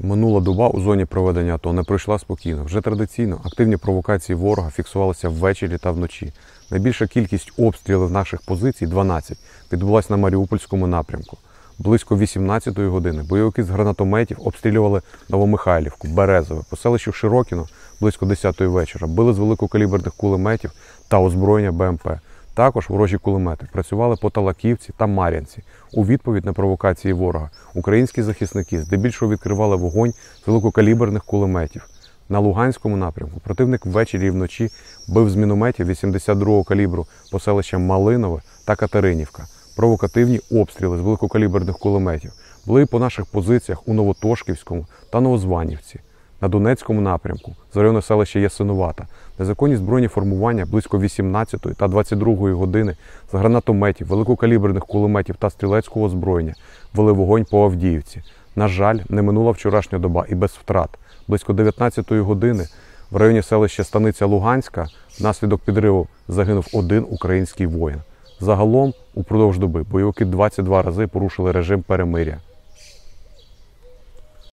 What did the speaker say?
Минула доба у зоні проведення АТО не пройшла спокійно. Вже традиційно активні провокації ворога фіксувалися ввечері та вночі. Найбільша кількість обстрілів наших позицій 12 відбулася на Маріупольському напрямку. Близько 18-ї години бойовики з гранатометів обстрілювали Новомихайлівку, Березове, по селищу Широкіно близько 10-ї вечора, били з великокаліберних кулеметів та озброєння БМП. Також ворожі кулемети працювали по Талаківці та Мар'янці. У відповідь на провокації ворога українські захисники здебільшого відкривали вогонь з великокаліберних кулеметів. На Луганському напрямку противник ввечері і вночі бив з мінометів 82-го калібру по селищам Малинове та Катеринівка. Провокативні обстріли з великокаліберних кулеметів були по наших позиціях у Новотошківському та Новозванівці. На Донецькому напрямку з району селища Ясинувата незаконні збройні формування близько 18 та 22 години з гранатометів, великокаліберних кулеметів та стрілецького озброєння вели вогонь по Авдіївці. На жаль, не минула вчорашня доба і без втрат. Близько 19 години в районі селища Станиця Луганська внаслідок підриву загинув один український воїн. Загалом, упродовж доби бойовики 22 рази порушили режим перемиря.